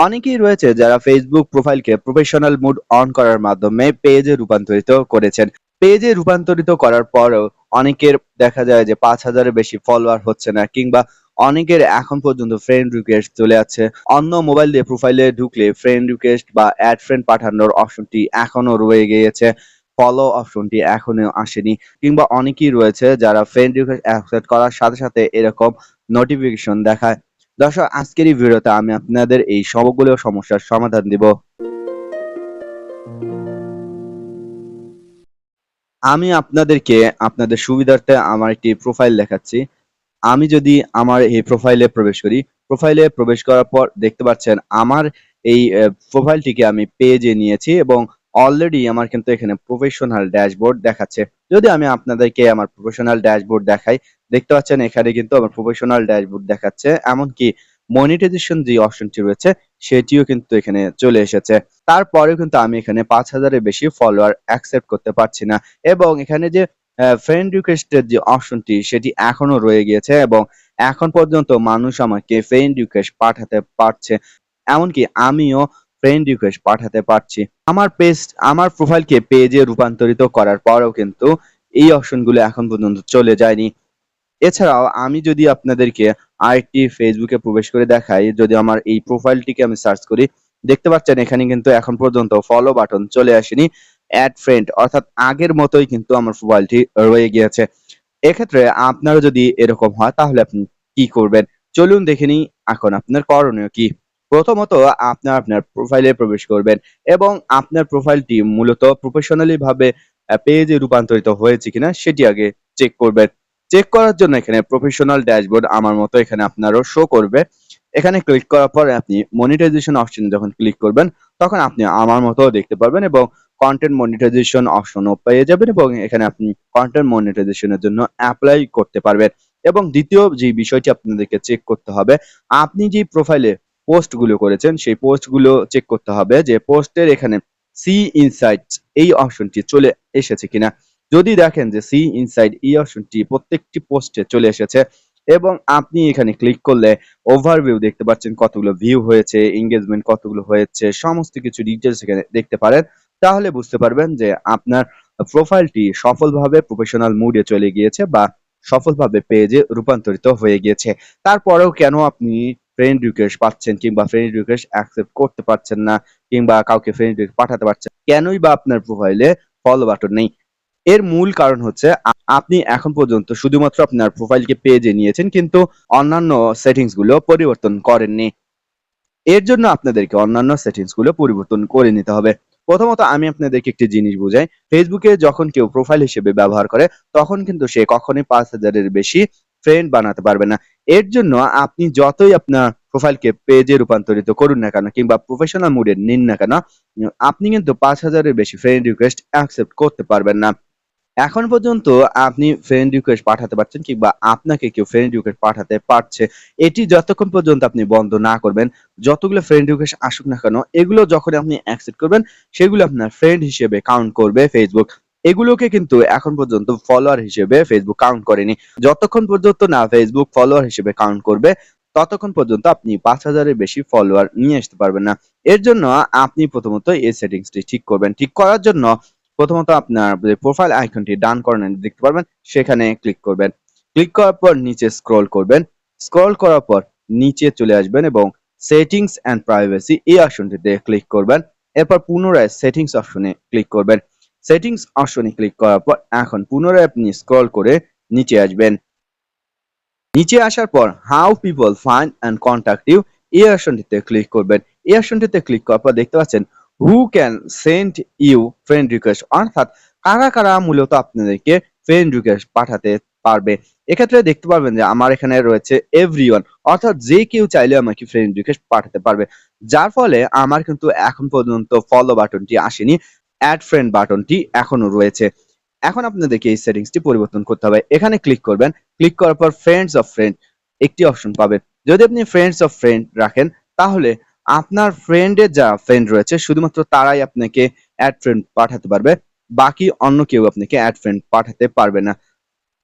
অনেকেই রয়েছে যারা ফেসবুক প্রোফাইলকে প্রফেশনাল মুড অন করার মাধ্যমে পেজে রূপান্তরিত করেছেন। পেজে রূপান্তরিত করার পরও অনেকের দেখা যায় যে পাঁচ হাজারের বেশি ফলোয়ার হচ্ছে না কিংবা অনেকের এখন পর্যন্ত ফ্রেন্ড রিকোয়েস্ট চলে যাচ্ছে। অন্য মোবাইল দিয়ে প্রোফাইলে ঢুকলে ফ্রেন্ড রিকোয়েস্ট বা অ্যাড ফ্রেন্ড পাঠানোর অপশনটি এখনও রয়ে গিয়েছে। ফলো অপশনটি এখনও আসেনি কিংবা অনেকেই রয়েছে যারা ফ্রেন্ড রিকোয়েস্ট অ্যাকসেপ্ট করার সাথে সাথে এরকম নোটিফিকেশন দেখায়। দর্শক, আজকের এই ভিডিওতে আমি আপনাদের এই সবগুলো সমস্যার সমাধান দিব। আমি আপনাদেরকে আপনাদের সুবিধার্থে আমার একটি প্রোফাইল দেখাচ্ছি। আমি যদি আমার এই প্রোফাইলে প্রবেশ করি প্রোফাইলে প্রবেশ করার পর দেখতে পাচ্ছেন আমার এই প্রোফাইলটিকে আমি পেজে নিয়েছি এবং অলরেডি আমার কিন্তু এখানে প্রফেশনাল ড্যাশবোর্ড দেখাচ্ছে। যদি আমি আপনাদেরকে আমার প্রফেশনাল ড্যাশবোর্ড দেখাই দেখতে পাচ্ছেন, এখানে কিন্তু আমার প্রফেশনাল ড্যাশবোর্ড দেখাচ্ছে। এমনকি মনিটাইজেশন যে অপশনটি রয়েছে, সেটিও কিন্তু এখানে চলে এসেছে। তারপরেও কিন্তু আমি এখানে পাঁচ হাজারের বেশি ফলোয়ার অ্যাকসেপ্ট করতে পারছি না। এবং এখানে যে ফ্রেন্ড রিকোয়েস্টের যে অপশনটি সেটি এখনও রয়ে গিয়েছে এবং এখন পর্যন্ত মানুষ আমাকে ফ্রেন্ড রিকোয়েস্ট পাঠাতে পারছে। এমনকি আমিও ফ্রেন্ড রিকোয়েস্ট পাঠাতে পারছি। আমার পেজ আমার প্রোফাইলকে পেজে রূপান্তরিত করার পরেও কিন্তু এই অপশনগুলো এখন পর্যন্ত চলে যায়নি। এছাড়াও আমি যদি আপনাদেরকে আরেকটি ফেসবুকে প্রবেশ করে দেখাই, যদি আমার এই প্রোফাইলটিকে আমি সার্চ করি, দেখতে পাচ্ছেন এখানে কিন্তু এখন পর্যন্ত ফলো বাটন চলে আসেনি অ্যাড ফ্রেন্ড অর্থাৎ আগের মতোই কিন্তু আমার প্রোফাইলটি রয়ে গিয়েছে। এক্ষেত্রে আপনারও যদি এরকম হয়, তাহলে আপনি কি করবেন? চলুন দেখে নিই এখন আপনার করণীয় কি। প্রথমত আপনার আপনার প্রোফাইলে প্রবেশ করবেন এবং আপনার প্রোফাইলটি মূলত প্রফেশনালি ভাবে পেজে রূপান্তরিত হয়েছে কিনা, সেটি আগে চেক করবেন। চেক করার জন্য এখানে প্রফেশনাল ড্যাশবোর্ড আমার মতো এখানে আপনারও শো করবে। এখানে ক্লিক করার পরে আপনি মনিটাইজেশন অপশন যখন ক্লিক করবেন, তখন আপনি আমার মতো দেখতে পারবেন এবং কন্টেন্ট মনিটাইজেশন অপশনও পেয়ে যাবেন এবং এখানে আপনি কন্টেন্ট মনিটাইজেশনের জন্য অ্যাপ্লাই করতে পারবেন। এবং দ্বিতীয় যে বিষয়টি আপনাদেরকে চেক করতে হবে, আপনি যে প্রোফাইলে পোস্টগুলো করেছেন, সেই পোস্টগুলো চেক করতে হবে যে পোস্টের এখানে সি ইনসাইটস এই অপশনটি চলে এসেছে কিনা। যদি দেখেন যে সি ইনসাইড এই অপশনটি প্রত্যেকটি পোস্টে চলে এসেছে এবং আপনি এখানে ক্লিক করলে ওভারভিউ দেখতে পাচ্ছেন কতগুলো ভিউ হয়েছে এঙ্গেজমেন্ট কতগুলো হয়েছে, সমস্ত কিছু ডিটেলস এখানে দেখতে পারেন। তাহলে বুঝতে পারবেন যে আপনার প্রোফাইলটি সফলভাবে প্রফেশনাল মুডে চলে গিয়েছে বা সফলভাবে পেজে রূপান্তরিত হয়ে গিয়েছে। তারপরেও কেন আপনি ফ্রেন্ড রিকোয়েস্ট পাচ্ছেন কিংবা ফ্রেন্ড রিকোয়েস্ট অ্যাকসেপ্ট করতে পারছেন না কিংবা কাউকে ফ্রেন্ড রিকোয়েস্ট পাঠাতে পারছেন কেনই বা আপনার প্রোফাইলে ফলো বাটন নেই? এর মূল কারণ হচ্ছে আপনি এখন পর্যন্ত শুধুমাত্র আপনার প্রোফাইলকে পেজে নিয়েছেন, কিন্তু অন্যান্য সেটিংসগুলো পরিবর্তন করেননি। এর জন্য আপনাদেরকে অন্যান্য সেটিংসগুলো পরিবর্তন করে নিতে হবে। প্রথমত আমি আপনাদেরকে একটি জিনিস বুঝাই ফেসবুকে যখন কেউ প্রোফাইল হিসেবে ব্যবহার করে, তখন কিন্তু সে কখনোই পাঁচ হাজারের বেশি ফ্রেন্ড বানাতে পারবে না। এর জন্য আপনি যতই আপনার প্রোফাইলকে পেজে রূপান্তরিত করুন না কেন, কিংবা প্রফেশনাল মুডে নিন না কেন, আপনি কিন্তু পাঁচ হাজারের বেশি ফ্রেন্ড রিকোয়েস্ট অ্যাকসেপ্ট করতে পারবেন না। এখন পর্যন্ত আপনি ফ্রেন্ড রিকোয়েস্ট পাঠাতে পারছেন কিংবা আপনাকে কেউ ফ্রেন্ড রিকোয়েস্ট পাঠাতে পারছে, এটি যতক্ষণ পর্যন্ত আপনি বন্ধ না করবেন, যতগুলো ফ্রেন্ড রিকোয়েস্ট আসুক না কেন, এগুলো যখন আপনি অ্যাকসেপ্ট করবেন, সেগুলো আপনার ফ্রেন্ড হিসেবে কাউন্ট করবে ফেসবুক এগুলোকে কিন্তু এখন পর্যন্ত ফলোয়ার হিসেবে ফেসবুক কাউন্ট করেনি। যতক্ষণ পর্যন্ত না ফেসবুক ফলোয়ার হিসেবে কাউন্ট করবে, ততক্ষণ পর্যন্ত আপনি পাঁচ হাজারের বেশি ফলোয়ার নিয়ে আসতে পারবেন না। এর জন্য আপনি প্রথমত এই সেটিংসটি ঠিক করবেন। ঠিক করার জন্য প্রথমত আপনার প্রোফাইল আইকনটি ডান কর্নারে দেখতে পারবেন, সেখানে ক্লিক করবেন। ক্লিক করার পর নিচে স্ক্রল করবেন। স্ক্রল করার পর নিচে চলে আসবেন এবং সেটিংস অ্যান্ড প্রাইভেসি এই অপশনটিতে ক্লিক করবেন। এরপর পুনরায় সেটিংস অপশনে ক্লিক করবেন। সেটিংস অপশনে ক্লিক করার পর এখন পুনরায় আপনি স্ক্রল করে নিচে আসবেন। নিচে আসার পর how people find and contact you এই অপশনটিতে ক্লিক করবেন। এই অপশনটিতে ক্লিক করার পর দেখতে পাচ্ছেন who can send you friend request অর্থাৎ কারা কারা মূলত আপনাদেরকে ফ্রেন্ড রিকোয়েস্ট পাঠাতে পারবে? এক্ষেত্রে দেখতে পারবেন যে আমার এখানে রয়েছে এভরিওয়ান অর্থাৎ যে কেউ চাইলে আমাকে ফ্রেন্ড রিকোয়েস্ট পাঠাতে পারবে। যার ফলে আমার কিন্তু এখন পর্যন্ত ফলো বাটনটি আসেনি অ্যাড ফ্রেন্ড বাটনটি এখনও রয়েছে। এখন আপনাদেরকে এই সেটিংসটি পরিবর্তন করতে হবে। এখানে ক্লিক করবেন। ক্লিক করার পর ফ্রেন্ডস অফ ফ্রেন্ড একটি অপশন পাবেন যদি আপনি ফ্রেন্ডস অফ ফ্রেন্ড রাখেন, তাহলে আপনার ফ্রেন্ডের যা ফ্রেন্ড রয়েছে, শুধুমাত্র তারাই আপনাকে অ্যাড ফ্রেন্ড পাঠাতে পারবে, বাকি অন্য কেউ আপনাকে অ্যাড ফ্রেন্ড পাঠাতে পারবে না।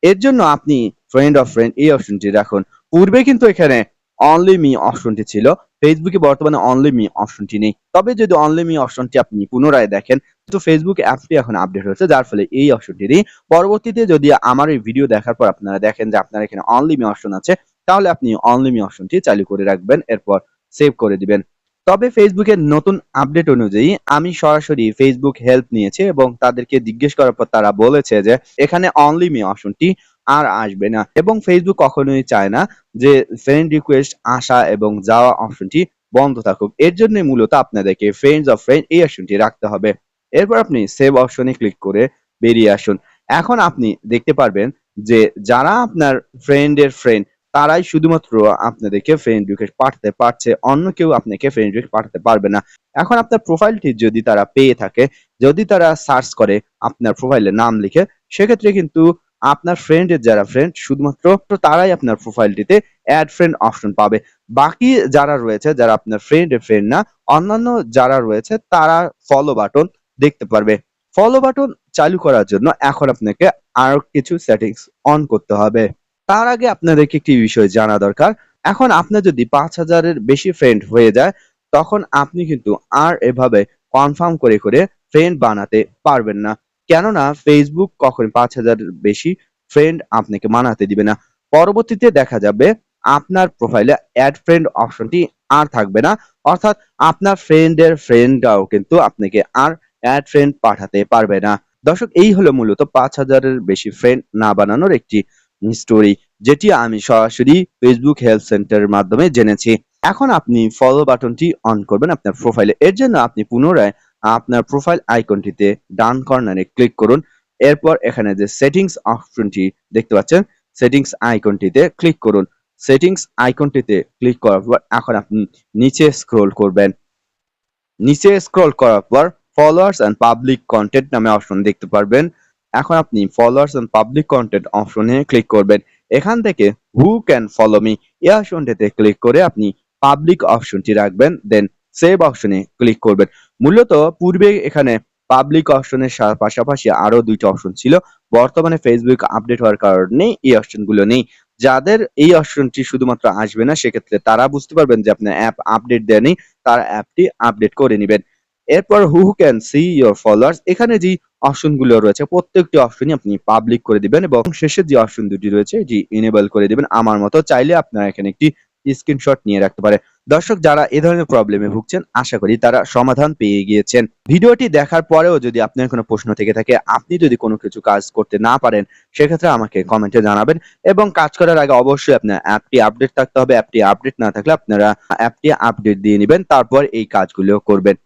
এর জন্য আপনি ফ্রেন্ড অফ ফ্রেন্ড এই অপশনটি রাখুন। পূর্বে কিন্তু এখানে অনলি মি অপশনটি ছিল ফেসবুকে বর্তমানে অনলি মি অপশনটি নেই। তবে যদি অনলি মি অপশনটি আপনি পুনরায় দেখেন, তো ফেসবুক অ্যাপটি এখন আপডেট হয়েছে, যার ফলে এই অপশনটি নেই পরবর্তীতে যদি আমার এই ভিডিও দেখার পর আপনারা দেখেন যে আপনার এখানে অনলি মি অপশন আছে, তাহলে আপনি অনলি মি অপশনটি চালু করে রাখবেন, এরপর সেভ করে দিবেন। তবে ফেসবুকের নতুন আপডেট অনুযায়ী আমি সরাসরি ফেসবুক হেল্প নিয়েছি এবং তাদেরকে জিজ্ঞেস করার পর তারা বলেছে যে, এখানে অনলি মি অপশনটি আর আসবে না। এবং ফেসবুক কখনোই চায় না যে ফ্রেন্ড রিকোয়েস্ট আসা এবং যাওয়া অপশনটি বন্ধ থাকুক। এর জন্য মূলত আপনাদেরকে ফ্রেন্ডস অফ ফ্রেন্ড এই অপশনটি রাখতে হবে। এরপর আপনি সেভ অপশনে ক্লিক করে বেরিয়ে আসুন। এখন আপনি দেখতে পারবেন যে, যারা আপনার ফ্রেন্ডের ফ্রেন্ড তারাই শুধুমাত্র আপনাদেরকে ফ্রেন্ড রিকোয়েস্ট পাঠাতে পারছে, অন্য কেউ আপনাকে ফ্রেন্ড রিকোয়েস্ট পাঠাতে পারবে না। এখন আপনার প্রোফাইলটি যদি তারা পেয়ে থাকে, যদি তারা সার্চ করে আপনার প্রোফাইলের নাম লিখে, সেক্ষেত্রে কিন্তু আপনার ফ্রেন্ডের যারা ফ্রেন্ড শুধুমাত্র তারাই আপনার প্রোফাইলটিতে অ্যাড ফ্রেন্ড অপশন পাবে। বাকি যারা রয়েছে, যারা আপনার ফ্রেন্ডের ফ্রেন্ড না, অন্যান্য যারা রয়েছে, তারা ফলো বাটন দেখতে পারবে। ফলো বাটন চালু করার জন্য এখন আপনাকে আরও কিছু সেটিংস অন করতে হবে। তার আগে আপনাদেরকে একটি বিষয় জানা দরকার। এখন আপনার যদি পাঁচ হাজারের বেশি ফ্রেন্ড হয়ে যায়, তখন আপনি কিন্তু আর এভাবে কনফার্ম করে করে ফ্রেন্ড বানাতে পারবেন না। কেননা ফেসবুক কখন পাঁচ হাজারের বেশি ফ্রেন্ড আপনাকে বানাতে দিবে না। পরবর্তীতে দেখা যাবে আপনার প্রোফাইলে অ্যাড ফ্রেন্ড অপশনটি আর থাকবে না। অর্থাৎ আপনার ফ্রেন্ডের ফ্রেন্ডরাও কিন্তু আপনাকে আর অ্যাড ফ্রেন্ড পাঠাতে পারবে না। দর্শক, এই হলো মূলত পাঁচ হাজারের বেশি ফ্রেন্ড না বানানোর একটি স্টোরি যেটি আমি সরাসরি ফেসবুক হেল্প সেন্টারের মাধ্যমে জেনেছি। এখন আপনি ফলো বাটনটি অন করবেন আপনার প্রোফাইলে এর জন্য আপনি পুনরায় আপনার প্রোফাইল আইকনটিতে ডান কর্নারে ক্লিক করুন। এরপর এখানে যে সেটিংস অপশনটি দেখতে পাচ্ছেন সেটিংস আইকনটিতে ক্লিক করুন। সেটিংস আইকনটিতে ক্লিক করার পর এখন আপনি নিচে স্ক্রোল করবেন। নিচে স্ক্রল করার পর ফলোয়ার্স এন্ড পাবলিক কন্টেন্ট নামে অপশন দেখতে পারবেন। এখন আপনি ফলোয়ার্স এন্ড পাবলিক কন্টেন্ট অপশনে ক্লিক করবেন। এখান থেকে হু ক্যান ফলো মি এই অপশনটিতে ক্লিক করে আপনি পাবলিক অপশনটি রাখবেন দেন সেভ অপশনে ক্লিক করবেন। মূলত পূর্বে এখানে পাবলিক অপশনের পাশাপাশি আরও দুইটা অপশন ছিল। বর্তমানে ফেসবুক আপডেট হওয়ার কারণে এই অপশনগুলো নেই। যাদের এই অপশনটি শুধুমাত্র আসবে না, সেক্ষেত্রে তারা বুঝতে পারবেন যে আপনার অ্যাপ আপডেট দেয়নি তারা অ্যাপটি আপডেট করে নেবেন। এরপর who can see your followers এখানে যে অপশনগুলো রয়েছে, প্রত্যেকটি অপশনই আপনি পাবলিক করে দিবেন এবং শেষে যে অপশন দুটি রয়েছে যে ইনেবল করে দিবেন। আমার মতো চাইলে আপনারা এখানে একটি স্ক্রিনশট নিয়ে রাখতে পারে। দর্শক, যারা এ ধরনের প্রবলেমে ভুগছেন, আশা করি তারা সমাধান পেয়ে গিয়েছেন। ভিডিওটি দেখার পরেও যদি আপনার কোনো প্রশ্ন থেকে থাকে, আপনি যদি কোনো কিছু কাজ করতে না পারেন, সেক্ষেত্রে আমাকে কমেন্টে জানাবেন এবং কাজ করার আগে অবশ্যই আপনার অ্যাপটি আপডেট থাকতে হবে। অ্যাপটি আপডেট না থাকলে আপনারা অ্যাপটি আপডেট দিয়ে নেবেন, তারপর এই কাজগুলো করবেন।